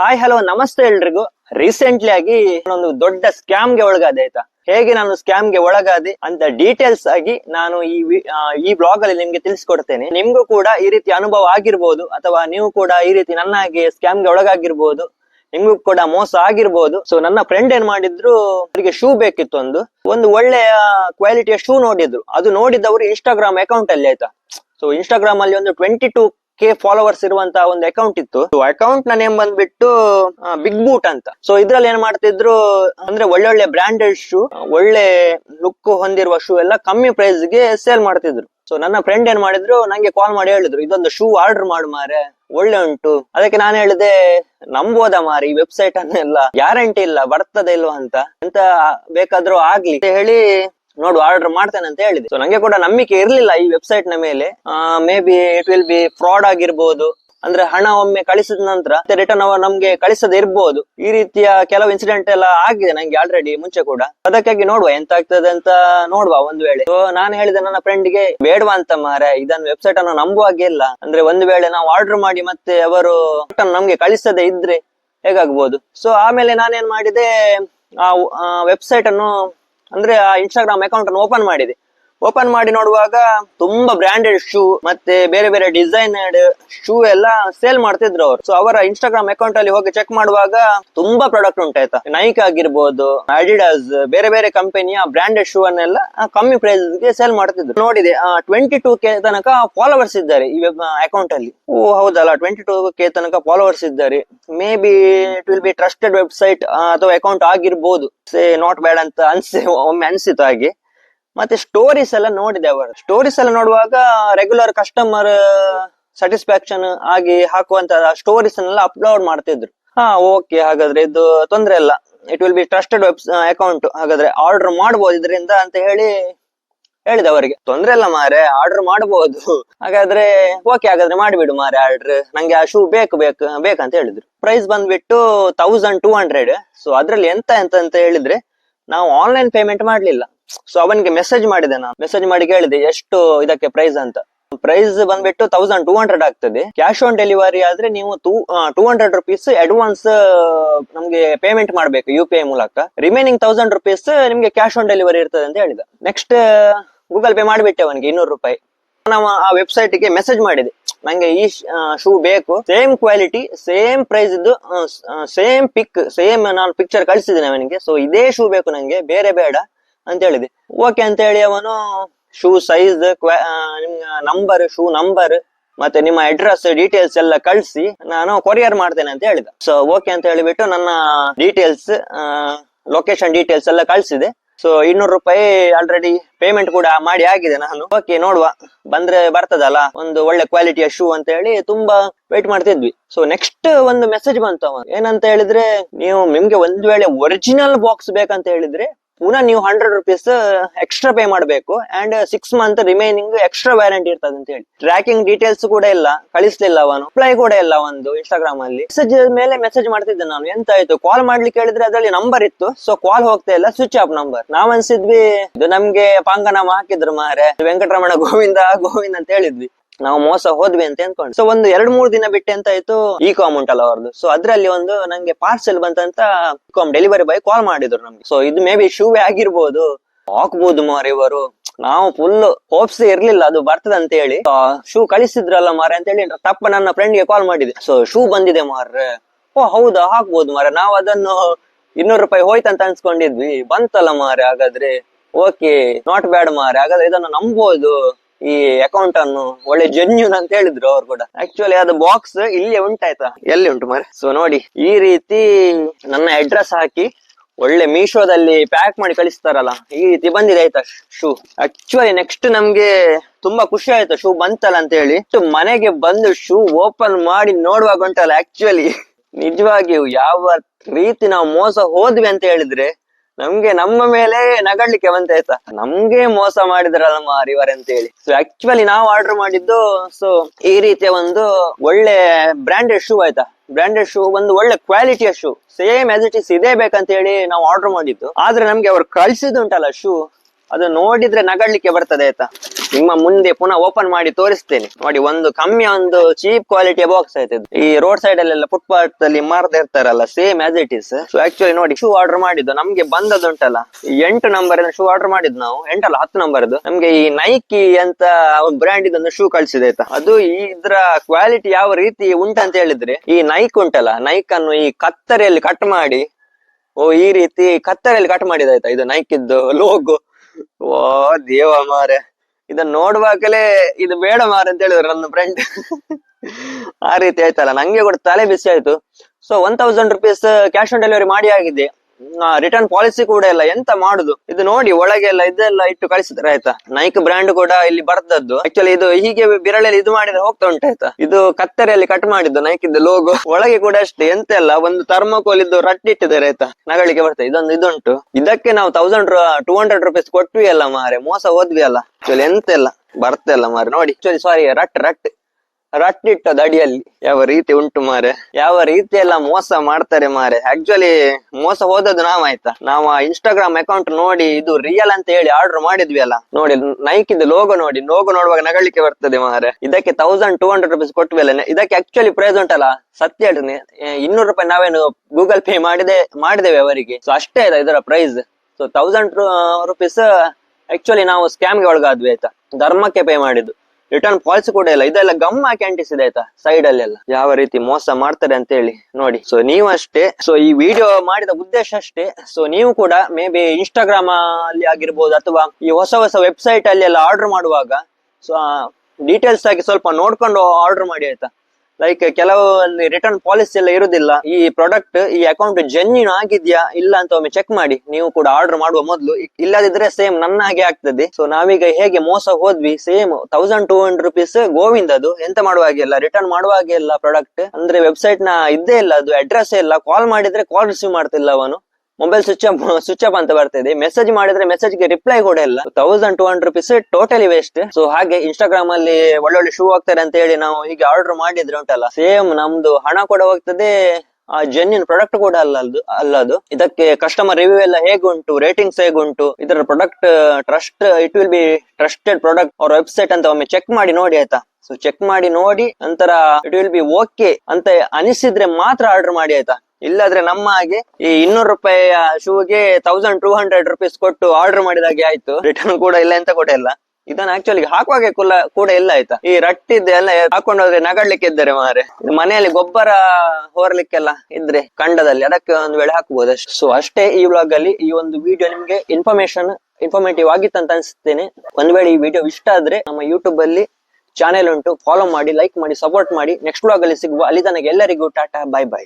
Hi hello ನಮಸ್ತೆ ಎಲ್ರಿಗೂ. Recently ಆಗಿ ಒಂದು ದೊಡ್ಡ ಸ್ಕ್ಯಾಮ್ಗೆ ಒಳಗಾದೆ, ಆಯ್ತಾ? ಹೇಗೆ ನಾನು ಸ್ಕ್ಯಾಮ್ಗೆ ಒಳಗಾದೆ ಅಂತ ಡೀಟೇಲ್ಸ್ ಆಗಿ ನಾನು ಈ ಈ ಬ್ಲಾಗ್ ಅಲ್ಲಿ ನಿಮ್ಗೆ ತಿಳಿಸ್ಕೊಡ್ತೇನೆ. ನಿಮ್ಗೂ ಕೂಡ ಈ ರೀತಿ ಅನುಭವ ಆಗಿರ್ಬೋದು, ಅಥವಾ ನೀವು ಕೂಡ ಈ ರೀತಿ ನನ್ನ ಹಾಗೆ ಸ್ಕ್ಯಾಮ್ಗೆ ಒಳಗಾಗಿರ್ಬೋದು, ನಿಮ್ಗೂ ಕೂಡ ಮೋಸ ಆಗಿರ್ಬೋದು. ಸೊ ನನ್ನ ಫ್ರೆಂಡ್ ಏನ್ ಮಾಡಿದ್ರು, ಅವರಿಗೆ ಶೂ ಬೇಕಿತ್ತು ಒಂದು. ಒಂದು ಒಳ್ಳೆಯ ಕ್ವಾಲಿಟಿಯ ಶೂ ನೋಡಿದ್ರು. ಅದು ನೋಡಿದವರು ಇನ್ಸ್ಟಾಗ್ರಾಮ್ ಅಕೌಂಟ್ ಅಲ್ಲಿ, ಆಯ್ತಾ? ಸೊ ಇನ್ಸ್ಟಾಗ್ರಾಮ್ ಅಲ್ಲಿ ಒಂದು ಟ್ವೆಂಟಿ ಟೂ ಕೆ ಫಾಲೋವರ್ಸ್ ಇರುವಂತಹ ಒಂದು ಅಕೌಂಟ್ ಇತ್ತು. ಅಕೌಂಟ್ನ ನೇಮ್ ಬಂದ್ಬಿಟ್ಟು ಬಿಗ್ ಬೂಟ್ ಅಂತ. ಸೊ ಇದ್ರಲ್ಲಿ ಏನ್ ಮಾಡ್ತಿದ್ರು, ಅಂದ್ರೆ ಒಳ್ಳೊಳ್ಳೆ ಬ್ರಾಂಡೆಡ್ ಶೂ ಒಳ್ಳೆ ಲುಕ್ ಹೊಂದಿರುವ ಶೂ ಎಲ್ಲ ಕಮ್ಮಿ ಪ್ರೈಸ್ಗೆ ಸೇಲ್ ಮಾಡ್ತಿದ್ರು. ಸೊ ನನ್ನ ಫ್ರೆಂಡ್ ಏನ್ ಮಾಡಿದ್ರು, ನಂಗೆ ಕಾಲ್ ಮಾಡಿ ಹೇಳಿದ್ರು, ಇದೊಂದು ಶೂ ಆರ್ಡರ್ ಮಾಡು ಮಾರೆ, ಒಳ್ಳೆ ಉಂಟು. ಅದಕ್ಕೆ ನಾನು ಹೇಳಿದೆ, ನಂಬೋದ ಮಾರಿ, ಈ ವೆಬ್ಸೈಟ್ ಅನ್ನೆಲ್ಲ ಗ್ಯಾರಂಟಿ ಇಲ್ಲ, ಬರ್ತದೆ ಇಲ್ವಾ ಅಂತ. ಎಂತ ಬೇಕಾದ್ರೂ ಆಗ್ಲಿ. ಹೇಳಿ ನೋಡು ಆರ್ಡರ್ ಮಾಡ್ತೇನೆ ಅಂತ ಹೇಳಿದೆ. ಸೊ ನಂಗೆ ಕೂಡ ನಂಬಿಕೆ ಇರ್ಲಿಲ್ಲ ಈ ವೆಬ್ಸೈಟ್ನ ಮೇಲೆ. Maybe it will be fraud ಆಗಿರ್ಬೋದು. ಅಂದ್ರೆ ಹಣ ಒಮ್ಮೆ ಕಳಿಸಿದ ನಂತರ ರಿಟರ್ನ್ ಅವ ನಮ್ಗೆ ಕಳಿಸದೆ ಇರ್ಬೋದು. ಈ ರೀತಿಯ ಕೆಲವು ಇನ್ಸಿಡೆಂಟ್ ಎಲ್ಲ ಆಗಿದೆ ನಂಗೆ ಆಲ್ರೆಡಿ ಮುಂಚೆ ಕೂಡ. ಅದಕ್ಕಾಗಿ ನೋಡುವ ಎಂತ ಆಗ್ತದೆ ಅಂತ ನೋಡುವ ಒಂದು ವೇಳೆ. ಸೊ ನಾನು ಹೇಳಿದೆ ನನ್ನ ಫ್ರೆಂಡ್ಗೆ ಬೇಡವಾ ಅಂತ ಮಾರೆ ಇದನ್ನ ವೆಬ್ಸೈಟ್ ಅನ್ನು ನಂಬುವಾಗೆ ಇಲ್ಲ. ಅಂದ್ರೆ ಒಂದು ವೇಳೆ ನಾವು ಆರ್ಡರ್ ಮಾಡಿ ಮತ್ತೆ ಅವರು ರಿಟರ್ನ್ ನಮ್ಗೆ ಕಳಿಸದೆ ಇದ್ರೆ ಹೇಗಾಗ್ಬೋದು? ಸೊ ಆಮೇಲೆ ನಾನೇನ್ ಮಾಡಿದೆ, ಆ ವೆಬ್ಸೈಟ್ ಅನ್ನು ಅಂದ್ರೆ ಆ ಇನ್ಸ್ಟಾಗ್ರಾಮ್ ಅಕೌಂಟ್ ಅನ್ನು ಓಪನ್ ಮಾಡಿದೆ. ಓಪನ್ ಮಾಡಿ ನೋಡುವಾಗ ತುಂಬಾ ಬ್ರಾಂಡೆಡ್ ಶೂ ಮತ್ತೆ ಬೇರೆ ಬೇರೆ ಡಿಸೈನ್ಡ್ ಶೂ ಎಲ್ಲ ಸೇಲ್ ಮಾಡ್ತಿದ್ರು ಅವರು. ಸೊ ಅವರ ಇನ್ಸ್ಟಾಗ್ರಾಮ್ ಅಕೌಂಟ್ ಅಲ್ಲಿ ಹೋಗಿ ಚೆಕ್ ಮಾಡುವಾಗ ತುಂಬಾ ಪ್ರಾಡಕ್ಟ್ ಉಂಟಾಯ್ತಾ. ನೈಕ್ ಆಗಿರ್ಬೋದು ಅಡಿಡಾಸ್ ಬೇರೆ ಬೇರೆ ಕಂಪನಿಯ ಬ್ರಾಂಡೆಡ್ ಶೂ ಅನ್ನೆಲ್ಲ ಕಮ್ಮಿ ಪ್ರೈಸ್ಗೆ ಸೇಲ್ ಮಾಡ್ತಿದ್ರು. ನೋಡಿದೆ ಟ್ವೆಂಟಿ ಟೂ ಕೆ ತನಕ ಫಾಲೋವರ್ಸ್ ಇದ್ದಾರೆ ಈ ಅಕೌಂಟ್ ಅಲ್ಲಿ. ಓ, ಹೌದಲ್ಲ ಟ್ವೆಂಟಿ ಟೂ ಕೆ ತನಕ ಫಾಲೋವರ್ಸ್ ಇದ್ದಾರೆ. Maybe it will be trusted website ಅಥವಾ ಅಕೌಂಟ್ ಆಗಿರ್ಬೋದು. ನಾಟ್ ಬ್ಯಾಡ್ ಅಂತ ಅನ್ಸಿ, ಒಮ್ಮೆ ಅನ್ಸಿತು ಹಾಗೆ. ಮತ್ತೆ ಸ್ಟೋರೀಸ್ ಎಲ್ಲ ನೋಡಿದೆ ಅವರು. ಸ್ಟೋರೀಸ್ ಎಲ್ಲ ನೋಡುವಾಗ ರೆಗ್ಯುಲರ್ ಕಸ್ಟಮರ್ ಸ್ಯಾಟಿಸ್ಫ್ಯಾಕ್ಷನ್ ಆಗಿ ಹಾಕುವಂತ ಸ್ಟೋರೀಸ್ ಎಲ್ಲ ಅಪ್ಲೋಡ್ ಮಾಡ್ತಿದ್ರು. ಹಾ ಓಕೆ ಹಾಗಾದ್ರೆ ಇದು ತೊಂದ್ರೆ ಇಲ್ಲ. It will be trusted web account ಹಾಗಾದ್ರೆ ಆರ್ಡರ್ ಮಾಡಬಹುದು ಇದರಿಂದ ಅಂತ ಹೇಳಿ ಹೇಳಿದೆ ಅವರಿಗೆ. ತೊಂದ್ರೆ ಇಲ್ಲ ಮಾರೆ ಆರ್ಡರ್ ಮಾಡಬಹುದು ಹಾಗಾದ್ರೆ ಓಕೆ ಹಾಗಾದ್ರೆ ಮಾಡಿಬಿಡು ಮಾರೆ ಆರ್ಡರ್ ನಂಗೆ ಆ ಶೂ ಬೇಕು ಬೇಕು, ಬೇಕಂತ ಹೇಳಿದ್ರು. ಪ್ರೈಸ್ ಬಂದ್ಬಿಟ್ಟು ತೌಸಂಡ್ ಟೂ ಹಂಡ್ರೆಡ್ ಸೊ ಅದ್ರಲ್ಲಿ ಎಂತ ಎಂತ, ಅಂತ ಹೇಳಿದ್ರೆ ನಾವು ಆನ್ಲೈನ್ ಪೇಮೆಂಟ್ ಮಾಡ್ಲಿಲ್ಲ. ಸೊ ಅವನಿಗೆ ಮೆಸೇಜ್ ಮಾಡಿದೆ ನಾನು. ಮೆಸೇಜ್ ಮಾಡಿ ಕೇಳಿದೆ, ಎಷ್ಟು ಇದಕ್ಕೆ ಪ್ರೈಸ್ ಅಂತ? ಪ್ರೈಸ್ ಬಂದ್ಬಿಟ್ಟು ತೌಸಂಡ್ ಟೂ ಹಂಡ್ರೆಡ್ ಆಗ್ತದೆ. ಕ್ಯಾಶ್ ಆನ್ ಡೆಲಿವರಿ ಆದ್ರೆ ನೀವು two two hundred rupees advance ನಮ್ಗೆ ಪೇಮೆಂಟ್ ಮಾಡ್ಬೇಕು ಯು ಪಿ ಐ ಮೂಲಕ. ರಿಮೈನಿಂಗ್ ತೌಸಂಡ್ ರುಪೀಸ್ ನಿಮ್ಗೆ ಕ್ಯಾಶ್ ಆನ್ ಡೆಲಿವರಿ ಇರ್ತದೆ ಅಂತ ಹೇಳಿದ. ನೆಕ್ಸ್ಟ್ ಗೂಗಲ್ ಪೇ ಮಾಡಿಬಿಟ್ಟೆ ಅವನಿಗೆ ಇನ್ನೂರು ರೂಪಾಯಿ. ನಾವು ಆ ವೆಬ್ಸೈಟ್ಗೆ ಮೆಸೇಜ್ ಮಾಡಿದೆ. ನಂಗೆ ಈ ಶೂ ಬೇಕು. ಸೇಮ್ ಕ್ವಾಲಿಟಿ ಸೇಮ್ ಪ್ರೈಸ್ ಇದ್ದು ಸೇಮ್ ಪಿಕ್ ಸೇಮ್ ನಾನು ಪಿಕ್ಚರ್ ಕಳಿಸಿದ್ದೇನೆ ಅವನಿಗೆ. ಸೊ ಇದೇ ಶೂ ಬೇಕು ನಂಗೆ, ಬೇರೆ ಬೇಡ. ಅಂತ ಹೇಳಿದೆ ಓಕೆ ಅಂತ ಹೇಳಿ ಅವನು ಶೂ ಸೈಜ್ ನಿಮ್ ನಂಬರ್ ಶೂ ನಂಬರ್ ಮತ್ತೆ ನಿಮ್ಮ ಅಡ್ರೆಸ್ ಡೀಟೇಲ್ಸ್ ಎಲ್ಲ ಕಳಿಸಿ ನಾನು ಕೊರಿಯರ್ ಮಾಡ್ತೇನೆ ಅಂತ ಹೇಳಿದ. ಸೊ ಓಕೆ ಅಂತ ಹೇಳಿಬಿಟ್ಟು ನನ್ನ ಡೀಟೇಲ್ಸ್ ಲೊಕೇಶನ್ ಡೀಟೇಲ್ಸ್ ಎಲ್ಲ ಕಳಿಸಿದೆ. ಸೊ ಇನ್ನೂರು ರೂಪಾಯಿ ಆಲ್ರೆಡಿ ಪೇಮೆಂಟ್ ಕೂಡ ಮಾಡಿ ಆಗಿದೆ ನಾನು. ಓಕೆ ನೋಡುವ. ಬಂದ್ರೆ ಬರ್ತದಲ್ಲ? ಒಂದು ಒಳ್ಳೆ ಕ್ವಾಲಿಟಿಯ ಶೂ ಅಂತ ಹೇಳಿ ತುಂಬಾ ವೇಟ್ ಮಾಡ್ತಿದ್ವಿ. ಸೊ ನೆಕ್ಸ್ಟ್ ಒಂದು ಮೆಸೇಜ್ ಬಂತು ಅವನು ಏನಂತ ಹೇಳಿದ್ರೆ, ನೀವು ನಿಮ್ಗೆ ಒಂದ್ ವೇಳೆ ಒರಿಜಿನಲ್ ಬಾಕ್ಸ್ ಬೇಕಂತ ಹೇಳಿದ್ರೆ ಪುನಃ ನೀವು ಹಂಡ್ರೆಡ್ ರುಪೀಸ್ ಎಕ್ಸ್ಟ್ರಾ ಪೇ ಮಾಡಬೇಕು and six month remaining extra warranty ಇರ್ತದೆ ಅಂತ ಹೇಳಿ. ಟ್ರ್ಯಾಕಿಂಗ್ ಡೀಟೇಲ್ಸ್ ಕೂಡ ಇಲ್ಲ, ಕಳಿಸ್ಲಿಲ್ಲ ಅವನು. ಅಪ್ಲೈ ಕೂಡ ಇಲ್ಲ ಒಂದು ಇನ್ಸ್ಟಾಗ್ರಾಮ್ ಅಲ್ಲಿ. ಮೆಸೇಜ್ ಮೇಲೆ ಮೆಸೇಜ್ ಮಾಡ್ತಿದ್ದೆ ನಾನು. ಎಂತ ಆಯ್ತು? ಕಾಲ್ ಮಾಡ್ಲಿಕ್ಕೆ ಹೇಳಿದ್ರೆ ಅದರಲ್ಲಿ ನಂಬರ್ ಇತ್ತು. ಸೊ ಕಾಲ್ ಹೋಗ್ತಾ ಇಲ್ಲ ಸ್ವಿಚ್ ಆಫ್ ನಂಬರ್ ನಾವ್ ಅನ್ಸಿದ್ವಿ, ಇದು ನಮ್ಗೆ ಪಾಂಗನಾಮ ಹಾಕಿದ್ರು ಮಾರೆ. ವೆಂಕಟರಮಣ ಗೋವಿಂದ ಗೋವಿಂದ ಅಂತ ಹೇಳಿದ್ವಿ. ನಾವು ಮೋಸ ಹೋದ್ವಿ ಅಂತ ಅನ್ಕೊಂಡು ಸೊ ಒಂದು ಎರಡ್ ಮೂರ್ ದಿನ ಬಿಟ್ಟೆ ಅಂತ ಆಯ್ತು ಈ ಕಾಮ್ ಉಂಟಲ್ಲ ಅವ್ರದ್ದು ಸೊ ಅದ್ರಲ್ಲಿ ಒಂದು ನಂಗೆ ಪಾರ್ಸೆಲ್ ಬಂತಂತ ಕಾಮ್ ಡೆಲಿವರಿ ಬಾಯ್ ಕಾಲ್ ಮಾಡಿದ್ರು ನಮ್ಗೆ. ಸೊ ಇದು ಮೇ ಬಿ ಶೂವೇ ಆಗಿರ್ಬೋದು. ಹಾಕ್ಬೋದು ಮಾರ ಇವರು. ನಾವು ಫುಲ್ ಹೋಪ್ಸ್ ಇರ್ಲಿಲ್ಲ, ಅದು ಬರ್ತದೆ ಅಂತ ಹೇಳಿ. ಶೂ ಕಳಿಸಿದ್ರಲ್ಲ ಮಾರ ಅಂತ ಹೇಳಿ ತಪ್ಪ ನನ್ನ ಫ್ರೆಂಡ್ಗೆ ಕಾಲ್ ಮಾಡಿದೆ. ಸೊ ಶೂ ಬಂದಿದೆ ಮಾರ್ರೆ. ಓ, ಹೌದಾ? ಹಾಕ್ಬೋದು ಮಾರ. ನಾವು ಅದನ್ನು ಇನ್ನೂರು ರೂಪಾಯಿ ಹೋಯ್ತಂತ ಅನ್ಸ್ಕೊಂಡಿದ್ವಿ. ಬಂತಲ್ಲ ಮಾರೆ, ಹಾಗಾದ್ರೆ. ಓಕೆ ನಾಟ್ ಬ್ಯಾಡ್ ಮಾರೆ. ಹಾಗಾದ್ರೆ ಇದನ್ನು ನಂಬೋದು. ಈ ಅಕೌಂಟ್ ಅನ್ನು ಒಳ್ಳೆ ಜೆನ್ಯೂನ್ ಅಂತ ಹೇಳಿದ್ರು ಅವ್ರು ಕೂಡ. ಆಕ್ಚುಲಿ ಅದು ಬಾಕ್ಸ್ ಇಲ್ಲಿ ಉಂಟಾಯ್ತಾ? ಎಲ್ಲಿ ಉಂಟು ಮಾರೆ ಸೊ ನೋಡಿ, ಈ ರೀತಿ ನನ್ನ ಅಡ್ರೆಸ್ ಹಾಕಿ ಒಳ್ಳೆ ಮೀಶೋದಲ್ಲಿ ಪ್ಯಾಕ್ ಮಾಡಿ ಕಳಿಸ್ತಾರಲ್ಲ, ಈ ರೀತಿ ಬಂದಿದೆ ಆಯ್ತಾ ಶೂ ಆಕ್ಚುಲಿ ನೆಕ್ಸ್ಟ್ ನಮ್ಗೆ ತುಂಬಾ ಖುಷಿ ಆಯ್ತು ಶೂ ಬಂತಲ್ಲ ಅಂತ ಹೇಳಿ ಮನೆಗೆ ಬಂದು ಶೂ ಓಪನ್ ಮಾಡಿ ನೋಡುವಾಗ ಉಂಟಲ್ಲ ಆಕ್ಚುಲಿ ನಿಜವಾಗಿಯೂ ಯಾವ ರೀತಿ ನಾವು ಮೋಸ ಹೋದ್ವಿ ಅಂತ ಹೇಳಿದ್ರೆ ನಮ್ಗೆ ನಮ್ಮ ಮೇಲೆ ನಗಡ್ಲಿಕ್ಕೆ ಬಂತ ಆಯ್ತಾ? ನಮ್ಗೆ ಮೋಸ ಮಾಡಿದ್ರಲ್ಲ ರಿವರ್ ಅಂತ ಹೇಳಿ ಸೊ ಆಕ್ಚುಲಿ ನಾವು ಆರ್ಡರ್ ಮಾಡಿದ್ದು ಸೊ ಈ ರೀತಿಯ ಒಂದು ಒಳ್ಳೆ ಬ್ರಾಂಡೆಡ್ ಶೂ ಆಯ್ತಾ? ಬ್ರಾಂಡೆಡ್ ಶೂ ಒಂದು ಒಳ್ಳೆ ಕ್ವಾಲಿಟಿಯ shoe same as it is ಇದೇ ಬೇಕಂತ ಹೇಳಿ ನಾವು ಆರ್ಡರ್ ಮಾಡಿದ್ದು. ಆದ್ರೆ ನಮ್ಗೆ ಅವ್ರು ಕಳ್ಸಿದ್ದು ಉಂಟಲ್ಲ ಶೂ ಅದು ನೋಡಿದ್ರೆ ನಗಡ್ಲಿಕ್ಕೆ ಬರ್ತದೆ ಆಯ್ತಾ? ನಿಮ್ಮ ಮುಂದೆ ಪುನಃ ಓಪನ್ ಮಾಡಿ ತೋರಿಸ್ತೇನೆ. ನೋಡಿ, ಒಂದು ಕಮ್ಮಿ ಒಂದು ಚೀಪ್ ಕ್ವಾಲಿಟಿಯ ಬಾಕ್ಸ್ ಆಯ್ತು ಈ ರೋಡ್ ಸೈಡ್ ಅಲ್ಲೆಲ್ಲ ಫುಟ್ಪಾತ್ ಅಲ್ಲಿ ಮಾರ್ತಾ ಇರ್ತಾರಲ್ಲ same as it is so actually ನೋಡಿ ಶೂ ಆರ್ಡರ್ ಮಾಡಿದ್ದು. ನಮ್ಗೆ ಬಂದದುಂಟಲ್ಲ ಎಂಟು ನಂಬರ್ ಶೂ ಆರ್ಡರ್ ಮಾಡಿದ್ದು ನಾವು. ಎಂಟಲ್ಲ, ಹತ್ತು ನಂಬರ್ ನಮ್ಗೆ ಈ ನೈಕಿ ಅಂತ ಬ್ರ್ಯಾಂಡ್ ಇದೊಂದು ಶೂ ಕಳಿಸಿದೆ ಆಯ್ತಾ. ಅದು ಇದ್ರ ಕ್ವಾಲಿಟಿ ಯಾವ ರೀತಿ ಉಂಟಂತ ಹೇಳಿದ್ರೆ, ಈ ನೈಕ್ ಉಂಟಲ್ಲ ನೈಕ್ ಅನ್ನು ಈ ಕತ್ತರಿಯಲ್ಲಿ ಕಟ್ ಮಾಡಿ, ಓ, ಈ ರೀತಿ ಕತ್ತರಿಯಲ್ಲಿ ಕಟ್ ಮಾಡಿದಾಯ್ತಾ ಇದು ನೈಕ್ ಇದ್ದು ಲೋಗೋ ಓ, ದೇವ ಮಾರೆ. ಇದನ್ನ ನೋಡುವಾಗಲೇ ಇದು ಬೇಡ ಮಾರ ಅಂತ ಹೇಳಿದ್ರು ನನ್ನ ಫ್ರೆಂಡ್ ಆ ರೀತಿ ಆಯ್ತಲ್ಲ, ನಂಗೆ ಕೂಡ ತಲೆ ಬಿಸಿ ಆಯ್ತು. So one thousand rupees cash on delivery ಮಾಡಿ ಆಗಿದೆ ರಿಟರ್ನ್ ಪಾಲಿಸಿ ಕೂಡ ಇಲ್ಲ. ಎಂತ ಮಾಡುದು? ಇದು ನೋಡಿ, ಒಳಗೆ ಎಲ್ಲ ಇದೆಲ್ಲ ಇಟ್ಟು ಕಳಿಸಿದ್ರೆ ಆಯ್ತಾ? ನೈಕ್ ಬ್ರ್ಯಾಂಡ್ ಕೂಡ ಇಲ್ಲಿ ಬರ್ದದ್ದು ಆಕ್ಚುಲಿ ಇದು ಹೀಗೆ ಬಿರಳಲ್ಲಿ ಇದು ಮಾಡಿದ್ರೆ ಹೋಗ್ತಾ ಉಂಟು ಆಯ್ತಾ? ಇದು ಕತ್ತರಿಯಲ್ಲಿ ಕಟ್ ಮಾಡಿದ್ದು ನೈಕ್ ಇದ್ದು ಲೋಗೋ ಒಳಗೆ ಕೂಡ ಅಷ್ಟೇ ಎಂತ ಇಲ್ಲ ಒಂದು ಥರ್ಮೋಕೋಲ್ ಇದ್ದು ರಟ್ಟಿ ಇಟ್ಟಿದ್ದಾರೆ ಆಯ್ತಾ? ನಗಳಿಗೆ ಬರ್ತದೆ. ಇದೊಂದು ಇದುಂಟು. ಇದಕ್ಕೆ ನಾವು ತೌಸಂಡ್ ಟೂ ಹಂಡ್ರೆಡ್ ರುಪೀಸ್ ಕೊಟ್ವಿ ಅಲ್ಲ ಮಾರೆ. ಮೋಸ ಹೋದ್ವಿ ಅಲ್ಲ. ಆಕ್ಚುಲಿ ಎಂತ ಇಲ್ಲ ಬರ್ತಾ ಇಲ್ಲ ಮಾರೆ. ನೋಡಿ. ಆಕ್ಚುಲಿ ಸಾರಿ ರಟ್ ರಟ್ ರಟ್ಟಿಟ್ಟದ ಅಡಿಯಲ್ಲಿ. ಯಾವ ರೀತಿ ಉಂಟು ಮಾರೆ? ಯಾವ ರೀತಿ ಎಲ್ಲ ಮೋಸ ಮಾಡ್ತಾರೆ ಮಾರೆ? ಆಕ್ಚುಲಿ ಮೋಸ ಹೋದದ್ದು ನಾವ್ ಆಯ್ತಾ ನಾವು ಇನ್ಸ್ಟಾಗ್ರಾಮ್ ಅಕೌಂಟ್ ನೋಡಿ ಇದು ರಿಯಲ್ ಅಂತ ಹೇಳಿ ಆರ್ಡರ್ ಮಾಡಿದ್ವಿ ಅಲ್ಲ. ನೋಡಿ ನೈಕ್ ಇದು ಲೋಗೋ ನೋಡಿ. ಲೋಗೋ ನೋಡುವಾಗ ನಗಲಿಕ್ಕೆ ಬರ್ತದೆ ಮಾರೆ. ಇದಕ್ಕೆ ತೌಸಂಡ್ ಟೂ ಹಂಡ್ರೆಡ್ ರುಪೀಸ್ ಅಲ್ಲ. ಇದಕ್ಕೆ ಆಕ್ಚುಲಿ ಪ್ರೈಸ್ ಉಂಟಲ್ಲ. ಸತ್ಯ ಹೇಳ್ರಿ ಇನ್ನೂರು ರೂಪಾಯಿ ನಾವೇನು ಗೂಗಲ್ ಪೇ ಮಾಡಿದೆ ಮಾಡಿದೇವೆ ಅವರಿಗೆ. ಸೊ ಅಷ್ಟೇ ಇದೆ ಇದರ price so thousand rupees actually ನಾವು ಸ್ಕ್ಯಾಮ್ಗೆ ಒಳಗಾದ್ವಿ ಆಯ್ತಾ. ಧರ್ಮಕ್ಕೆ ಪೇ ಮಾಡಿದ್ದು. ರಿಟರ್ನ್ ಪಾಲಿಸಿ ಕೂಡ ಇಲ್ಲ. ಇದೆಲ್ಲ ಗಮ್ ಹಾಕಿ ಅಂಟಿಸಿದೆ ಆಯ್ತಾ? ಸೈಡ್ ಅಲ್ಲೆಲ್ಲ. ಯಾವ ರೀತಿ ಮೋಸ ಮಾಡ್ತಾರೆ ಅಂತ ಹೇಳಿ ನೋಡಿ. ಸೊ ನೀವು ಅಷ್ಟೇ. ಸೊ ಈ ವಿಡಿಯೋ ಮಾಡಿದ ಉದ್ದೇಶ ಅಷ್ಟೇ. ಸೊ ನೀವು ಕೂಡ ಮೇ ಬಿ ಇನ್ಸ್ಟಾಗ್ರಾಮ್ ಅಲ್ಲಿ ಆಗಿರ್ಬೋದು ಅಥವಾ ಈ ಹೊಸ ಹೊಸ ವೆಬ್ಸೈಟ್ ಅಲ್ಲಿ ಎಲ್ಲ ಆರ್ಡರ್ ಮಾಡುವಾಗ ಸೊ ಡೀಟೇಲ್ಸ್ ಆಗಿ ಸ್ವಲ್ಪ ನೋಡ್ಕೊಂಡು ಆರ್ಡರ್ ಮಾಡಿ ಆಯ್ತಾ? ಲೈಕ್ ಕೆಲವು ರಿಟರ್ನ್ ಪಾಲಿಸಿ ಎಲ್ಲ ಇರುದಿಲ್ಲ. ಈ ಪ್ರಾಡಕ್ಟ್ ಈ ಅಕೌಂಟ್ ಜೆನ್ಯೂನ್ ಆಗಿದ್ಯಾ, ಇಲ್ಲ ಅಂತ ಒಮ್ಮೆ ಚೆಕ್ ಮಾಡಿ. ನೀವು ಕೂಡ ಆರ್ಡರ್ ಮಾಡುವ ಮೊದಲು. ಇಲ್ಲದಿದ್ರೆ ಸೇಮ್ ನನ್ನ ಹಾಗೆ ಆಗ್ತದೆ. ಸೊ ನಾವೀಗ ಹೇಗೆ ಮೋಸ ಹೋದ್ವಿ same thousand two hundred rupees Govinda ಅದು. ಎಂತ ಮಾಡುವ ಹಾಗೆ ಇಲ್ಲ ರಿಟರ್ನ್ ಮಾಡುವ ಹಾಗೆ ಇಲ್ಲ ಪ್ರಾಡಕ್ಟ್ ಅಂದ್ರೆ ವೆಬ್ಸೈಟ್ನ ಇದ್ದೇ ಇಲ್ಲ, ಅದು ಅಡ್ರೆಸ್ ಇಲ್ಲ. ಕಾಲ್ ಮಾಡಿದ್ರೆ ಕಾಲ್ ರಿಸೀವ್ ಮಾಡ್ತಿಲ್ಲ ಅವನು. Mobile switch off switch off ಅಂತ ಬರ್ತಿದೆ ಮೆಸೇಜ್ ಮಾಡಿದ್ರೆ ಮೆಸೇಜ್ಗೆ ರಿಪ್ಲೈ ಕೂಡ ಇಲ್ಲ. Thousand two hundred rupees totally waste so ಹಾಗೆ ಇನ್ಸ್ಟಾಗ್ರಾಮ್ ಅಲ್ಲಿ ಒಳ್ಳೊಳ್ಳೆ ಶೂ ಆಗ್ತಾರೆ ಅಂತ ಹೇಳಿ ನಾವು ಹೀಗೆ ಆರ್ಡರ್ ಮಾಡಿದ್ರೆ ಉಂಟಲ್ಲ. ಸೇಮ್ ನಮ್ದು ಹಣ ಕೂಡ ಹೋಗ್ತದೆ, ಆ ಜೆನ್ಯೂನ್ ಪ್ರಾಡಕ್ಟ್ ಕೂಡ ಅಲ್ಲ ಅದು, ಅಲ್ಲದು. ಇದಕ್ಕೆ ಕಸ್ಟಮರ್ ರಿವ್ಯೂ ಎಲ್ಲ ಹೇಗುಂಟು ರೇಟಿಂಗ್ಸ್ ಹೇಗುಂಟು, ಇದರ product trust it will be trusted product ಅವ್ರ ವೆಬ್ಸೈಟ್ ಅಂತ ಒಮ್ಮೆ ಚೆಕ್ ಮಾಡಿ ನೋಡಿ ಆಯ್ತಾ? ಸೊ ಚೆಕ್ ಮಾಡಿ ನೋಡಿ, ನಂತರ ಇಟ್ ವಿಲ್ ಬಿ ಓಕೆ ಅಂತ ಅನಿಸಿದ್ರೆ ಮಾತ್ರ ಆರ್ಡರ್ ಮಾಡಿ ಆಯ್ತಾ? ಇಲ್ಲಾದ್ರೆ ನಮ್ಮ ಹಾಗೆ ಈ ಇನ್ನೂರು ರೂಪಾಯಿಯ ಶೂಗೆ ತೌಸಂಡ್ ಟೂ ಹಂಡ್ರೆಡ್ ರುಪೀಸ್ ಕೊಟ್ಟು ಆರ್ಡರ್ ಮಾಡಿದಾಗೆ ಆಯ್ತು. ರಿಟರ್ನ್ ಕೂಡ ಇಲ್ಲ ಎಂತ ಕೂಡ ಇಲ್ಲ. ಇದನ್ನ ಆಕ್ಚುಲಿ ಹಾಕುವಾಗೆ ಕೂಡ ಕೂಡ ಇಲ್ಲ ಆಯ್ತಾ? ಈ ರಟ್ಟಿದ್ದೆ ಎಲ್ಲ ಹಾಕೊಂಡು ಹೋದ್ರೆ ನಗಡ್ಲಿಕ್ಕೆ ಇದ್ದಾರೆ ಮಾರೆ ಮನೆಯಲ್ಲಿ ಗೊಬ್ಬರ ಹೋರ್ಲಿಕ್ಕೆಲ್ಲ ಇದ್ರೆ ಕಂಡದಲ್ಲಿ ಅದಕ್ಕೆ ಒಂದು ವೇಳೆ ಹಾಕಬಹುದು ಅಷ್ಟೇ. ಸೊ ಅಷ್ಟೇ ಈ ವ್ಲಾಗ್ ಅಲ್ಲಿ ಈ ಒಂದು ವಿಡಿಯೋ ನಿಮ್ಗೆ ಇನ್ಫಾರ್ಮೇಶನ್ ಇನ್ಫಾರ್ಮೇಟಿವ್ ಆಗಿತ್ತು ಅಂತ ಅನ್ಸುತ್ತೇನೆ. ಒಂದ್ ವೇಳೆ ಈ ವಿಡಿಯೋ ಇಷ್ಟ ಆದ್ರೆ ನಮ್ಮ ಯೂಟ್ಯೂಬ್ ಅಲ್ಲಿ ಚಾನೆಲ್ ಉಂಟು. ಫಾಲೋ ಮಾಡಿ ಲೈಕ್ ಮಾಡಿ ಸಪೋರ್ಟ್ ಮಾಡಿ. ನೆಕ್ಸ್ಟ್ ವ್ಲಾಗ್ ಅಲ್ಲಿ ಸಿಗುವ ಅಲ್ಲಿ ತನಗೆ ಎಲ್ಲರಿಗೂ ಟಾಟಾ ಬೈ ಬೈ